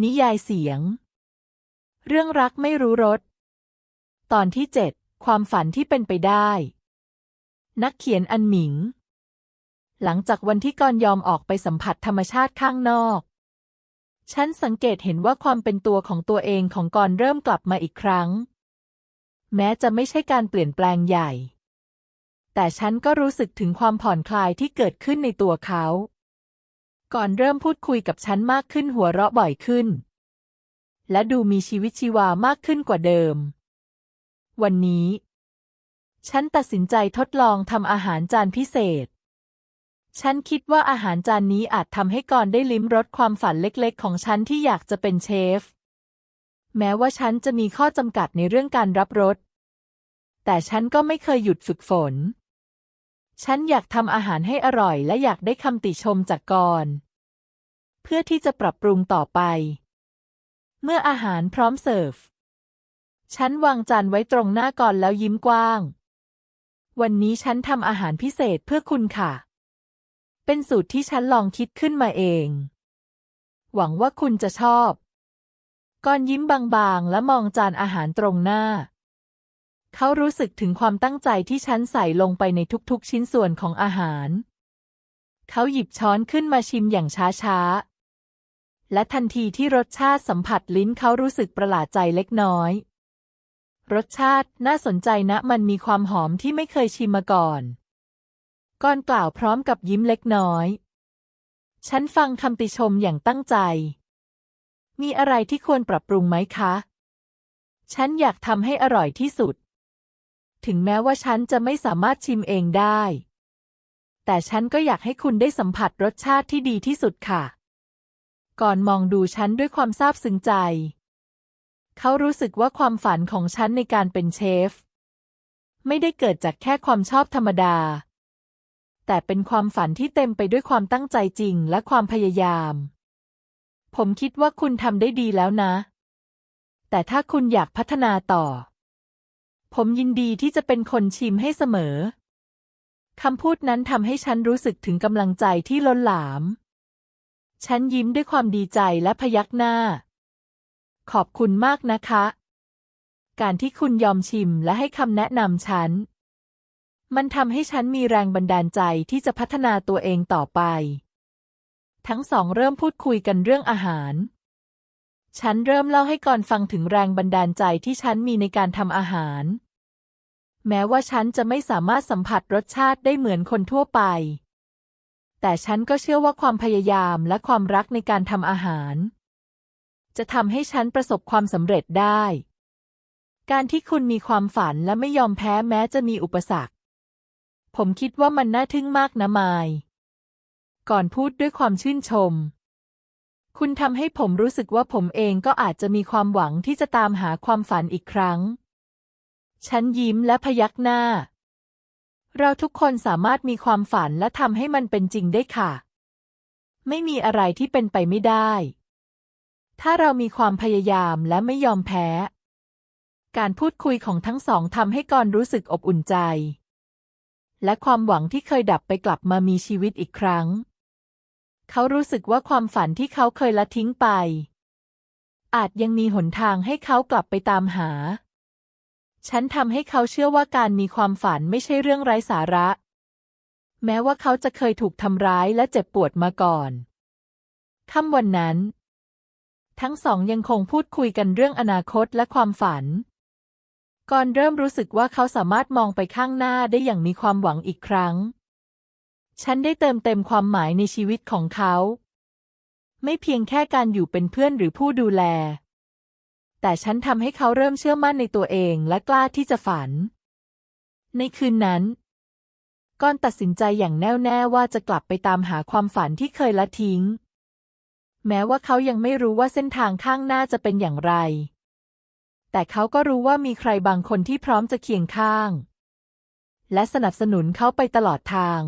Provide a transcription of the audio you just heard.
นิยายเสียง เรื่องรักไม่รู้รส ตอนที่เจ็ดความฝันที่เป็นไปได้ นักเขียนอันหมิง หลังจากวันที่กรยอมออกไปสัมผัสธรรมชาติข้างนอก ฉันสังเกตเห็นว่าความเป็นตัวของตัวเองของกรเริ่มกลับมาอีกครั้ง แม้จะไม่ใช่การเปลี่ยนแปลงใหญ่ แต่ฉันก็รู้สึกถึงความผ่อนคลายที่เกิดขึ้นในตัวเขา ก่อนเริ่มพูดคุยกับฉันมากขึ้นหัวเราะบ่อยขึ้น และดูมีชีวิตชีวามากขึ้นกว่าเดิม วันนี้ ฉันตัดสินใจทดลองทำอาหารจานพิเศษ ฉันคิดว่าอาหารจานนี้อาจทำให้กอรได้ลิ้มรสความฝันเล็กๆ ของฉันที่อยากจะเป็นเชฟ แม้ว่าฉันจะมีข้อจำกัดในเรื่องการรับรส แต่ฉันก็ไม่เคยหยุดฝึกฝนฉันอยากทำอาหารให้อร่อยและอยากได้คำติชมจากกอร เพื่อที่จะปรับปรุงต่อไป เมื่ออาหารพร้อมเสิร์ฟ ฉันวางจานไว้ตรงหน้ากรแล้วยิ้มกว้าง วันนี้ฉันทำอาหารพิเศษเพื่อคุณค่ะ เป็นสูตรที่ฉันลองคิดขึ้นมาเอง หวังว่าคุณจะชอบกรยิ้มบางๆ และมองจานอาหารตรงหน้า เขารู้สึกถึงความตั้งใจที่ฉันใส่ลงไปในทุกๆ ชิ้นส่วนของอาหาร เขาหยิบช้อนขึ้นมาชิมอย่างช้าๆ และทันทีที่รสชาติสัมผัสลิ้นเขารู้สึกประหลาดใจเล็กน้อย รสชาติน่าสนใจนะมันมีความหอมที่ไม่เคยชิมมาก่อนก่อนกล่าวพร้อมกับยิ้มเล็กน้อย ฉันฟังคำติชมอย่างตั้งใจ มีอะไรที่ควรปรับปรุงไหมคะ ฉันอยากทำให้อร่อยที่สุด ถึงแม้ว่าฉันจะไม่สามารถชิมเองได้ แต่ฉันก็อยากให้คุณได้สัมผัสรสชาติที่ดีที่สุดค่ะ ก่อนมองดูฉันด้วยความซาบซึ้งใจ เขารู้สึกว่าความฝันของฉันในการเป็นเชฟ ไม่ได้เกิดจากแค่ความชอบธรรมดา แต่เป็นความฝันที่เต็มไปด้วยความตั้งใจจริงและความพยายาม ผมคิดว่าคุณทำได้ดีแล้วนะ แต่ถ้าคุณอยากพัฒนาต่อ ผมยินดีที่จะเป็นคนชิมให้เสมอคำพูดนั้นทำให้ฉันรู้สึกถึงกำลังใจที่ล้นหลาม ฉันยิ้มด้วยความดีใจและพยักหน้า ขอบคุณมากนะคะ การที่คุณยอมชิมและให้คำแนะนำฉัน มันทำให้ฉันมีแรงบันดาลใจที่จะพัฒนาตัวเองต่อไป ทั้งสองเริ่มพูดคุยกันเรื่องอาหาร ฉันเริ่มเล่าให้ก่อนฟังถึงแรงบันดาลใจที่ฉันมีในการทำอาหาร แม้ว่าฉันจะไม่สามารถสัมผัสรสชาติได้เหมือนคนทั่วไป แต่ฉันก็เชื่อว่าความพยายามและความรักในการทำอาหาร จะทำให้ฉันประสบความสำเร็จได้ การที่คุณมีความฝันและไม่ยอมแพ้แม้จะมีอุปสรรค ผมคิดว่ามันน่าทึ่งมากนะมาย ก่อนพูดด้วยความชื่นชม คุณทำให้ผมรู้สึกว่าผมเองก็อาจจะมีความหวังที่จะตามหาความฝันอีกครั้ง ฉันยิ้มและพยักหน้า เราทุกคนสามารถมีความฝันและทำให้มันเป็นจริงได้ค่ะ ไม่มีอะไรที่เป็นไปไม่ได้ ถ้าเรามีความพยายามและไม่ยอมแพ้ การพูดคุยของทั้งสองทำให้กรรู้สึกอบอุ่นใจ และความหวังที่เคยดับไปกลับมามีชีวิตอีกครั้ง เขารู้สึกว่าความฝันที่เขาเคยละทิ้งไป อาจยังมีหนทางให้เขากลับไปตามหา ฉันทำให้เขาเชื่อว่าการมีความฝันไม่ใช่เรื่องไร้สาระ แม้ว่าเขาจะเคยถูกทำร้ายและเจ็บปวดมาก่อนค่ำวันนั้น ทั้งสองยังคงพูดคุยกันเรื่องอนาคตและความฝัน ก่อนเริ่มรู้สึกว่าเขาสามารถมองไปข้างหน้าได้อย่างมีความหวังอีกครั้ง ฉันได้เติมเต็มความหมายในชีวิตของเขา ไม่เพียงแค่การอยู่เป็นเพื่อนหรือผู้ดูแล แต่ฉันทำให้เขาเริ่มเชื่อมั่นในตัวเองและกล้าที่จะฝัน ในคืนนั้น ก้อนตัดสินใจอย่างแน่วแน่ว่าจะกลับไปตามหาความฝันที่เคยละทิ้ง แม้ว่าเขายังไม่รู้ว่าเส้นทางข้างหน้าจะเป็นอย่างไร แต่เขาก็รู้ว่ามีใครบางคนที่พร้อมจะเคียงข้าง และสนับสนุนเขาไปตลอดทาง